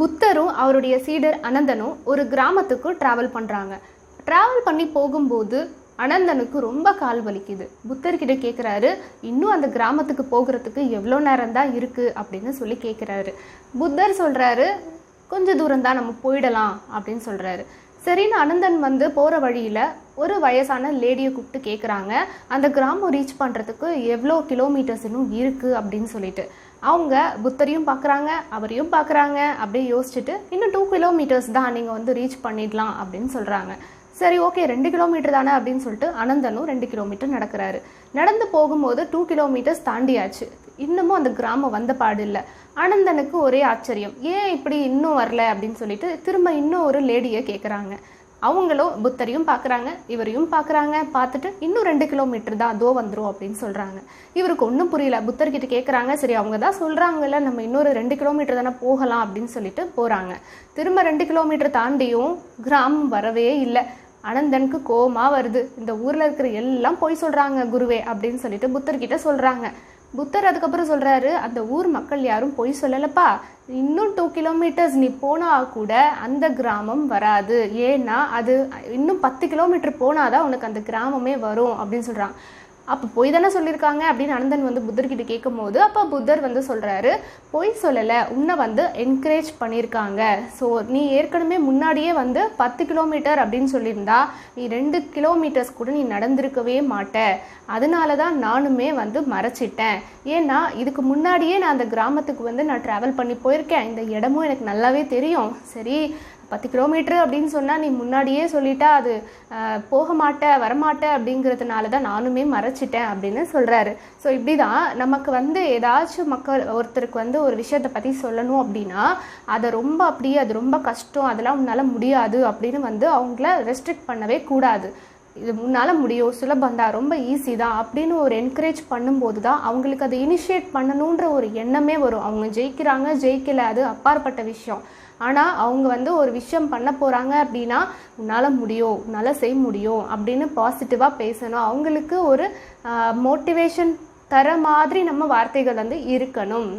புத்தரும் அவருடைய சீடர் அனந்தனும் ஒரு கிராமத்துக்கு டிராவல் பண்ணுறாங்க டிராவல் பண்ணி போகும்போது அனந்தனுக்கு ரொம்ப கால் வலிக்குது. புத்தர்கிட்ட கேட்குறாரு இன்னும் அந்த கிராமத்துக்கு போகிறதுக்கு எவ்வளோ நேரம் தான் இருக்குது அப்படின்னு சொல்லி கேட்குறாரு புத்தர் சொல்கிறாரு கொஞ்சம் தூரம் தான் நம்ம போயிடலாம் அப்படின்னு சொல்கிறாரு சரின்னு அனந்தன் வந்து போகிற வழியில் ஒரு வயசான லேடியை கூப்பிட்டு கேட்குறாங்க அந்த கிராமம் ரீச் பண்ணுறதுக்கு எவ்வளோ கிலோமீட்டர்ஸ் இன்னும் இருக்குது அப்படின்னு சொல்லிட்டு. அவங்க புத்தரையும் பார்க்குறாங்க அவரையும் பார்க்குறாங்க அப்படியே யோசிச்சுட்டு இன்னும் டூ கிலோமீட்டர்ஸ் தான் நீங்கள் வந்து ரீச் பண்ணிடலாம் அப்படின்னு சொல்கிறாங்க சரி ஓகே ரெண்டு கிலோமீட்டர் தானே அப்படின்னு சொல்லிட்டு அனந்தனும் ரெண்டு கிலோமீட்டர் நடக்கிறாரு. நடந்து போகும்போது டூ கிலோமீட்டர்ஸ் தாண்டியாச்சு. இன்னமும் அந்த கிராமம் வந்த பாடு இல்லை. அனந்தனுக்கு ஒரே ஆச்சரியம். ஏன் இப்படி இன்னும் வரல அப்படின்னு சொல்லிட்டு திரும்ப இன்னும் ஒரு லேடியை கேட்குறாங்க அவங்களும் புத்தரையும் பார்க்குறாங்க இவரையும் பார்க்குறாங்க பார்த்துட்டு இன்னும் ரெண்டு கிலோமீட்டர் தான் அதோ வந்துடும் அப்படின்னு சொல்கிறாங்க இவருக்கு ஒன்றும் புரியல. புத்தர்கிட்ட கேட்குறாங்க சரி அவங்க தான் சொல்கிறாங்கல்ல நம்ம இன்னொரு ரெண்டு கிலோமீட்டர் தானே போகலாம் அப்படின்னு சொல்லிட்டு போகிறாங்க திரும்ப ரெண்டு கிலோமீட்டர் தாண்டியும் கிராமம் வரவே இல்லை. அனந்தனுக்கு கோமா வருது. இந்த ஊரில் இருக்கிற எல்லாம் பொய் சொல்கிறாங்க குருவே அப்படின்னு சொல்லிட்டு புத்தர்கிட்ட சொல்கிறாங்க புத்தர் அதுக்கப்புறம் சொல்கிறாரு அந்த ஊர் மக்கள் யாரும் பொய் சொல்லலப்பா. இன்னும் டூ கிலோமீட்டர்ஸ் நீ போனால் கூட அந்த கிராமம் வராது. ஏன்னா அது இன்னும் பத்து கிலோமீட்டர் போனாதான் உனக்கு அந்த கிராமமே வரும் அப்படின்னு சொல்கிறான் அப்போ பொய் தானே சொல்லியிருக்காங்க அப்படின்னு அனந்தன் வந்து புத்தர்கிட்ட கேட்கும்போது அப்போ புத்தர் வந்து சொல்கிறாரு பொய் சொல்லலை உன்னை வந்து என்கரேஜ் பண்ணியிருக்காங்க. ஸோ நீ ஏற்கனவே முன்னாடியே வந்து பத்து கிலோமீட்டர் அப்படின்னு சொல்லியிருந்தா நீ ரெண்டு கிலோமீட்டர்ஸ் கூட நீ நடந்திருக்கவே மாட்ட. அதனால தான் நானுமே வந்து மறைச்சிட்டேன். ஏன்னா இதுக்கு முன்னாடியே நான் அந்த கிராமத்துக்கு வந்து நான் ட்ராவல் பண்ணி போயிருக்கேன். இந்த இடமும் எனக்கு நல்லாவே தெரியும். சரி பத்து கிலோமீட்டர் அப்படின்னு சொன்னால் நீ முன்னாடியே சொல்லிட்டா அது போக மாட்டேன் வரமாட்டேன் அப்படிங்கிறதுனால தான் நானுமே மறைச்சிட்டேன் அப்படின்னு சொல்கிறாரு ஸோ இப்படி தான் நமக்கு வந்து ஏதாச்சும் மக்கள் ஒருத்தருக்கு வந்து ஒரு விஷயத்தை பற்றி சொல்லணும் அப்படின்னா அதை ரொம்ப அப்படியே அது ரொம்ப கஷ்டம் அதெல்லாம் உன்னால் முடியாது அப்படின்னு வந்து அவங்கள ரெஸ்ட்ரிக்ட் பண்ணவே கூடாது. இது உன்னால் முடியும் சுலபம் தான் ரொம்ப ஈஸி தான் அப்படின்னு ஒரு என்கரேஜ் பண்ணும்போது தான் அவங்களுக்கு அதை இனிஷியேட் பண்ணணுன்ற ஒரு எண்ணமே வரும். அவங்க ஜெயிக்கிறாங்க ஜெயிக்கல அது அப்பாற்பட்ட விஷயம். ஆனால் அவங்க வந்து ஒரு விஷயம் பண்ண போகிறாங்க அப்படின்னா உன்னால் முடியும் உன்னால் செய்ய முடியும் அப்படின்னு பாசிட்டிவாக பேசணும். அவங்களுக்கு ஒரு மோட்டிவேஷன் தர மாதிரி நம்ம வார்த்தைகள் வந்து இருக்கணும்.